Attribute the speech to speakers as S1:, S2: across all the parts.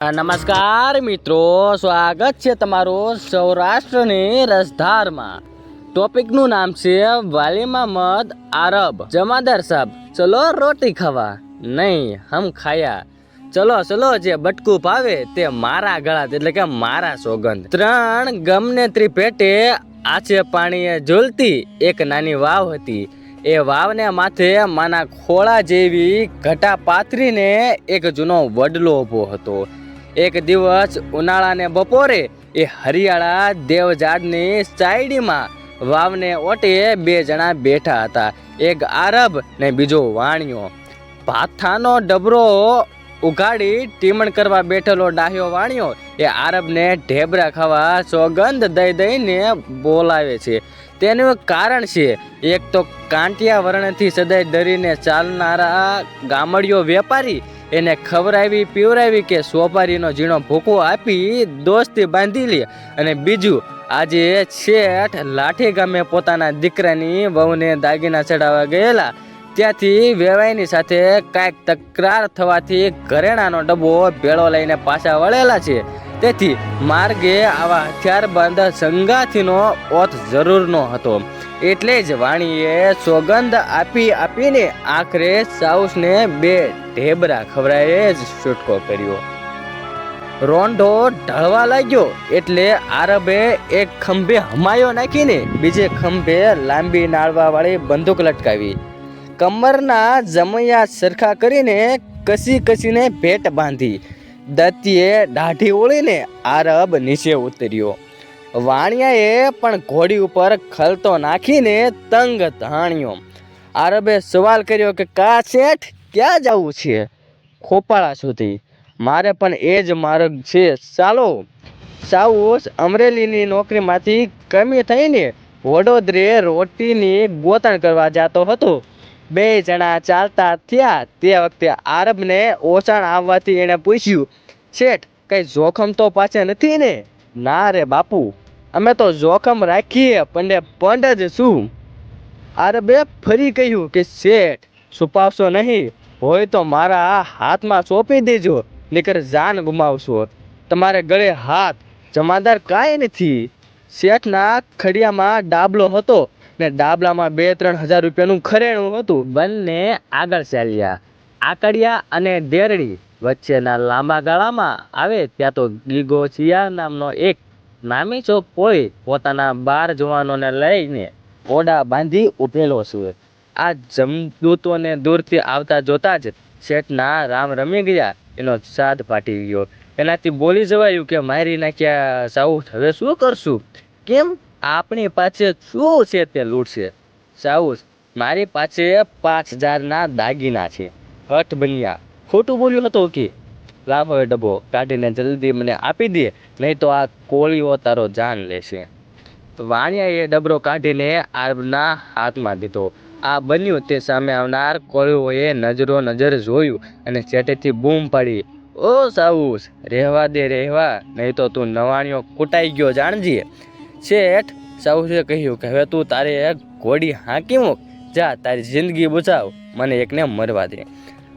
S1: નમસ્કાર મિત્રો, સ્વાગત છે તમારું સૌરાષ્ટ્રની રસધારમાં. ટોપિકનું નામ છે વાલીમાં મદ આરબ. જમાદાર સાહેબ ચલો રોટી ખાવા. નહીં, હમ ખાયા. ચલો ચલો, જે બટકું ભાવે તે મારા ગળા એટલે કે મારા સોગંદ. ત્રણ ગમને ત્રિપેટે આછે પાણીએ ઝૂલતી એક નાની વાવ હતી. એ વાવને માથે માના ખોળા જેવી ઘટા પાથરીને એક જૂનો વડલો ઊભો હતો. એક દિવસ ઉનાળાને બપોરે એ હરિયાળા દેવજાડની સાઈડીમાં વાવને ઓટે બે જણા બેઠા હતા. એક આરબ ને બીજો વાણિયો. ભાથાનો ડબરો ઉઘાડી ટીમણ કરવા બેઠેલો ડાહ્યો વાણિયો એ આરબને ઢેબરા ખાવા સોગંધ દઈ દઈને બોલાવે છે. તેનું કારણ છે, એક તો કાંટિયા વર્ણથી સદાય ડરીને ચાલનારા ગામડિયો વેપારી એને ખવડાવી પીવરાવી કે સોપારીનો ઝીણો ભૂકો આપી દોસ્તી બાંધી લે. અને બીજું, આજે શેઠ લાઠી ગામે પોતાના દીકરાની વહુને દાગીના ચડાવવા ગયેલા. ત્યાંથી વેવાઈની સાથે કાંઈક તકરાર થવાથી ઘરેણાનો ડબ્બો ભેળો લઈને પાછા વળેલા છે. તેથી માર્ગે આવા હથિયારબંધ સંગાથીનો ઓથ જરૂરનો હતો. એટલે જ વાણીએ સોગંદ આપી આપીને આખરે સાઉસને બે ઢેબરા ખવડાવે જ છૂટકો કર્યો. રોંઢો ઢળવા લાગ્યો એટલે આરબે એક ખંભે હમાયો નાખીને બીજે ખંભે લાંબી નાળવા વાળી બંદૂક લટકાવી. કમરના જમૈયા સરખા કરીને કસી કસીને ભેટ બાંધી. દત્તીએ દાઢી ઓળીને આરબ નીચે ઉતર્યો. વાણિયાએ પણ ઘોડી ઉપર ખલતો નાખીને તંગ ધાણ્યો. આરબે સવાલ કર્યો કે, કા શેઠ, ક્યાં જવું છે? ખોપાળા સુધી. મારે પણ એ જ માર્ગ છે. ચાલો. સાઉસ અમરેલીની નોકરીમાંથી કમી થઈને વડોદરે રોટીની ગોતણ કરવા જતો હતો. બે જણા ચાલતા થયા. તે વખતે આરબને ઓછાણ આવવાથી એણે પૂછ્યું, શેઠ, કંઈ જોખમ તો પાછળ નથી ને? ના રે બાપુ, અમે તો જોખમ રાખીએ, પણ પંડ જ શું? આરબે ફરી કહ્યું કે શેઠ, છુપાવશો નહીં, હોય તો મારા હાથમાં સોંપી દેજો, નીકર જાન ગુમાવશો. તમારે ગળે હાથ, જમાદાર કાંઈ નથી. શેઠના ખડિયામાં ડાબલો હતો ને ડાબલામાં બે, ત્રણ હજાર રૂપિયાનું ખરેણું હતું. બંને આગળ ચાલ્યા. આકડિયા અને દેરડી. વચ્ચેના લાંબા ગાળામાં આવે ત્યાં તો ગીગો શિયાળ નામનો એક નામી છો કોઈ પોતાના બાર જવાનોને લઈને ઓડા બાંધી ઉભેલો છે. આ જમદૂતોને દૂરથી આવતા જોતા જ શેઠના રામ રમી ગયા. એનો સાદ ફાટી ગયો. એનાથી બોલી જવાયું કે મારી નાખ્યા સાઉથ, હવે શું કરશું? કેમ? આપણી પાસે શું છે તે લૂંટશે? સાઉથ, મારી પાસે પાંચ હજારના દાગીના છે. હઠ બન્યા. ખોટું બોલ્યું હતો કે લાવ હવે ડબ્બો કાઢીને જલ્દી મને આપી દે, નહીં તો આ કોળીઓ તારો જાન લેશે. વાણિયાએ ડબરો કાઢીને આરબના હાથમાં દીધો. આ બન્યું તે સામે આવનાર કોળીઓએ નજરો નજર જોયું અને ચેટેથી બૂમ પાડી. ઓ સાઉસ, રહેવા દે, રહેવા, નહીં તો તું નવાણીઓ કૂટાઈ ગયો જાણજે. શેઠ સાઉસે કહ્યું કે, હવે તું તારે એક ઘોડી હાંકી મૂક. જા, તારી જિંદગી બચાવ, મને એકને મરવા દે.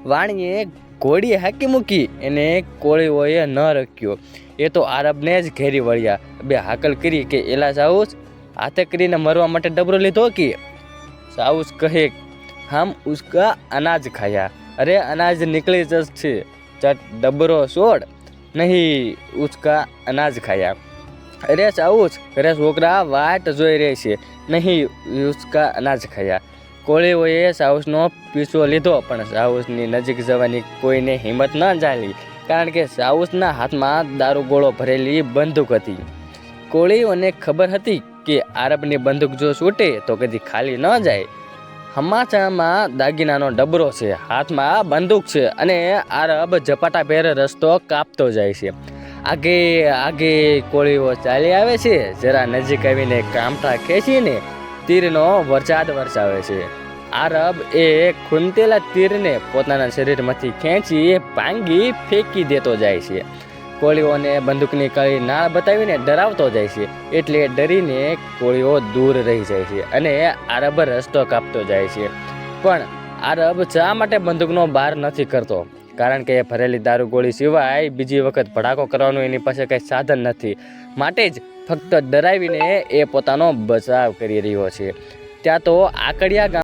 S1: વાણીએ કોળીએ હાકી મૂકી એને કોળીઓએ ન રખ્યો. એ તો આરબને જ ઘેરી વળ્યા. બે હાકલ કરી કે એલા સાઉસ, હાથે કરીને મરવા માટે ડબરો લીધો કે? સાઉસ કહે, હમ ઉસકા અનાજ ખાયા. અરે, અનાજ નીકળી જશે. ચટ, ડબરો છોડ. નહીં, ઉસકા અનાજ ખાયા. અરે સાઉસ, ઘરે છોકરા વાટ જોઈ રહે છે. નહીં, ઉસકા અનાજ ખાયા. કોળીઓએ સાઉસનો પીછો લીધો, પણ સાઉસની નજીક જવાની કોઈને હિંમત ન ચાલી કારણ કે સાઉસના હાથમાં દારૂગોળો ભરેલી બંદૂક હતી. કોળીઓને ખબર હતી કે આરબની બંદૂક જો છૂટે તો કદી ખાલી ન જાય. હમાચામાં દાગીનાનો ડબરો છે, હાથમાં બંદૂક છે અને આરબ ઝપાટા ભેર રસ્તો કાપતો જાય છે. આગે આગે કોળીઓ ચાલી આવે છે, જરા નજીક આવીને કામઠા ખેંચીને તીરનો વરસાદ વરસાવે છે. આરબ એ ખૂંટેલા તીરને પોતાના શરીરમાંથી ખેંચી ભાંગી ફેંકી દેતો જાય છે. કોળીઓને બંદૂકની કળી નાળ બતાવીને ડરાવતો જાય છે, એટલે ડરીને કોળીઓ દૂર રહી જાય છે અને આરબ રસ્તો કાપતો જાય છે. પણ આરબ શા માટે બંદૂકનો બાર નથી કરતો? કારણ કે ભરેલી દારૂ ગોળી સિવાય બીજી વખત ભડાકો કરવાનું એની પાસે કંઈ સાધન નથી. માટે જ ફક્ત ડરાવીને એ પોતાનો બચાવ કરી રહ્યો છે. ત્યાં તો આકડિયા ગામ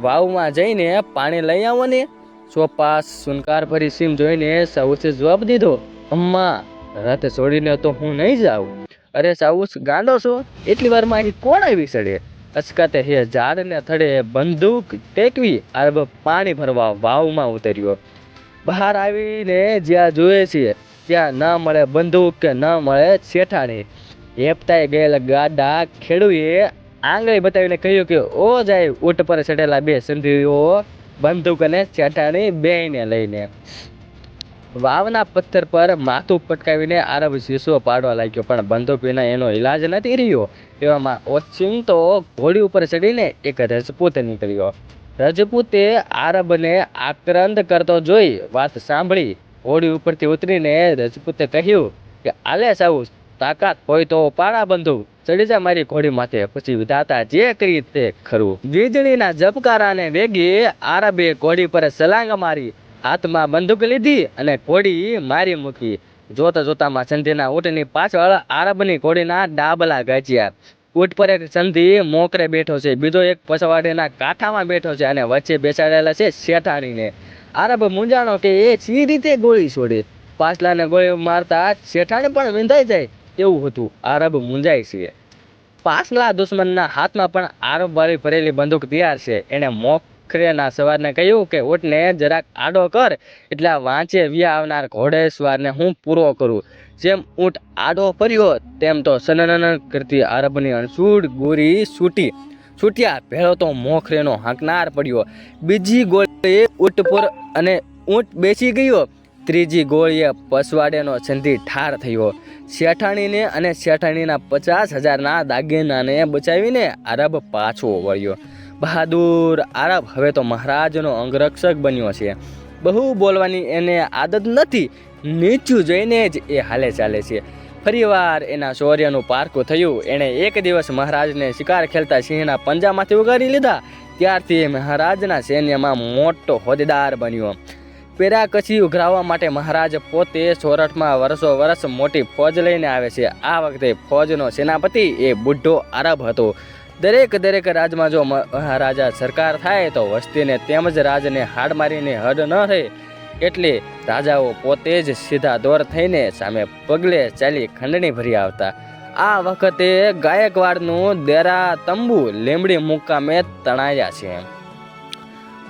S1: વાવમાં જઈને પાણી લઈ આવો ને ચોપાસ, સુનકાર ભરી સીમ જોઈને સાઉસે જવાબ દીધો, અમ્મા, રાતે છોડીને તો હું નહીં જાઉં. અરે સાઉસ, ગાંડો છો? એટલી વારમાં અહીં કોણ આવી સડે? અચકાતે હે ઝાડને થડે બંદૂક ટેકવી, આરબ પાણી ભરવા વાવમાં ઉતર્યો. બહાર આવીને જ્યાં જોઈએ છીએ ત્યાં ના મળે બંદૂક કે ના મળે શેઠાણી. હેપતાઈ ગયેલા ગાડા ખેડૂએ આંગળી બતાવીને કહ્યું કે, ઓ જાય, ઊંટ પર ચડેલા બે સંધિઓ, બંદૂક અને શેઠાણી બેયને લઈને. વાવના પથ્થર પર માથું પટકાવીને આરબ શીશો પાડવા લાગ્યો, પણ બંદૂક વિના એનો ઈલાજ નથી રહ્યો. એવામાં ઓચિંતો ઘોડી ઉપર ચડીને એક રજપૂત નીકળ્યો. રજપૂતે આરબને આક્રંદ કરતો જોઈ વાત સાંભળી ઘોડી ઉપરથી ઉતરીને રજપૂતે કહ્યું કે આલે સાઉ તાકાત હોય તો પાડા બંધુ ચડી જા મારી ઘોડી માથે. પછી વિધાતા જે કરી તે ખરું. વીજળીના ઝબકારાને વેગી આરબે ઘોડી પર સલાંગ મારી. હાથમાં બંદૂક લીધી અને ઘોડી મારી મૂકી. જોતા જોતામાં સંધીના ઊંટની પાછળ આરબની ઘોડીના ડાબલા ગાજ્યા. ઊંટ પર એક સંધી મોકરે બેઠો છે. બીજો એક પછવાડીના કાંઠામાં બેઠો છે અને વચ્ચે બેસાડેલા છે શેઠાણીને. આરબ મૂંઝાણો કે એ સી રીતે ગોળી છોડે. પાછલાને ગોળી મારતા શેઠાણી પણ વિંધાઈ જાય. એવું હતું. આરબ મૂંઝાય છે. પાછલા દુશ્મનના હાથમાં પણ આરબ વાળી ભરેલી બંદૂક તૈયાર છે. એણે મોખરેના સવારને કહ્યું કે ઊંટને જરાક આડો કર, એટલે વાંચે વ્યા આવનાર ઘોડેસવારને હું પૂરો કરું. જેમ ઊંટ આડો પડ્યો તેમ તો સનનન કરતી આરબની અણસૂડ ગોરી છૂટી. છૂટ્યા ભેળો તો મોખરેનો હાંકનાર પડ્યો. બીજી ગોળીએ ઊંટ પર અને ઊંટ બેસી ગયો. ત્રીજી ગોળીએ પસવાડેનો સંધિ ઠાર થયો. શેઠાણીને અને શેઠાણીના પચાસ હજારના દાગીનાને બચાવીને આરબ પાછો વળ્યો. બહાદુર આરબ હવે તો મહારાજનો અંગરક્ષક બન્યો છે. બહુ બોલવાની એને આદત નથી, નીચું જોઈને જ એ હાલે ચાલે છે. ફરીવાર એના શૌર્યનું પારકું થયું. એણે એક દિવસ મહારાજને શિકાર ખેલતા સિંહના પંજામાંથી ઉગારી લીધા. ત્યારથી એ મહારાજના સૈન્યમાં મોટો હોદ્દેદાર બન્યો. પેરા ઉઘરાવવા માટે મહારાજ પોતે સોરઠમાં વર્ષો વર્ષ મોટી ફોજ લઈને આવે છે. આ વખતે ફોજનો સેનાપતિ એ બુઢ્ઢો આરબ હતો. દરેક દરેક રાજમાં જો મહારાજા સરકાર થાય તો વસ્તીને તેમજ રાજને હાડ મારીને હડ ન રહે એટલે રાજાઓ પોતે જ સીધા દોર થઈને સામે પગલે ચાલી ખંડણી ભરી આવતા. આ વખતે ગાયકવાડનું દેરા તંબુ લીમડી મુકામે તણાયા છે.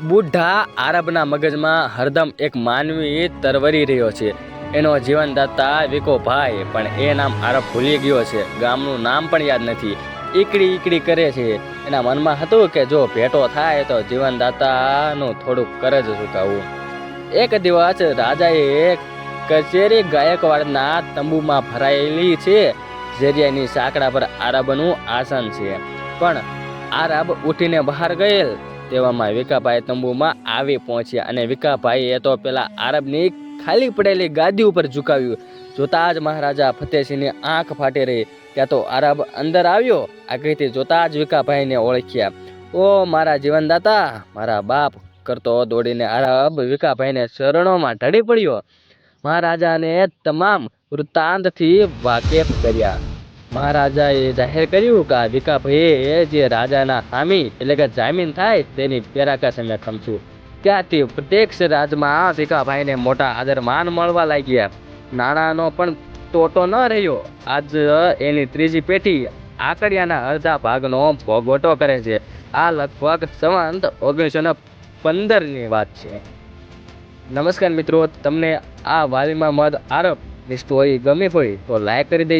S1: બુઢા આરબના મગજમાં હરદમ એક માનવી તરવરી રહ્યો છે. એનો જીવનદાતા વિકોભાઈ, પણ એ નામ આરબ ભૂલી ગયો છે. ગામનું નામ પણ યાદ નથી. ઈકડી ઈકડી કરે છે. એના મનમાં હતું કે જો ભેટો થાય તો જીવનદાતાનું થોડુંક કરજ ચૂકવવું એક દિવસ રાજાએ કચેરી ગાયકવાડના તંબુમાં ભરાયેલી છે. ઝરિયાની સાંકડા પર આરબનું આસન છે. પણ આરબ ઉઠીને બહાર ગયેલ. તેવામાં વિકાભાઈ તંબુમાં આવી પહોંચ્યા અને વિકાભાઈએ તો પેલા આરબની ખાલી પડેલી ગાદી ઉપર ઝુકાવ્યું. જોતા જ મહારાજા ફતેહસિંહની આંખ ફાટી રહી. ત્યાં તો આરબ અંદર આવ્યો. આગળથી જોતા જ વિકાભાઈને ઓળખ્યા. ઓ મારા જીવનદાતા, મારા બાપ, કરતો દોડીને આરબ વિકાભાઈને શરણોમાં ઢળી પડ્યો. મહારાજાને તમામ વૃત્તાંતથી વાકેફ કર્યા. મહારાજાએ જાહેર કર્યું કે આ વિકાભાઈએ જે રાજાના હામી એટલે કે જામીન થાય તેની પેરાકા અમે ખમશું. ત્યાંથી પ્રત્યક્ષ રાજમાં ભીખાભાઈને મોટા આદર માન મળવા લાગ્યા. નાણાંનો પણ તોટો ન રહ્યો. આજ એની ત્રીજી પેઢી આકડિયાના અડધા ભાગનો ભોગવટો કરે છે. આ લગભગ સંવંત ઓગણીસો ને પંદરની વાત છે. નમસ્કાર મિત્રો, તમને આ વાલીમાં મદ આરોપની સ્ટોરી ગમી હોય તો લાઈક કરી દેજો.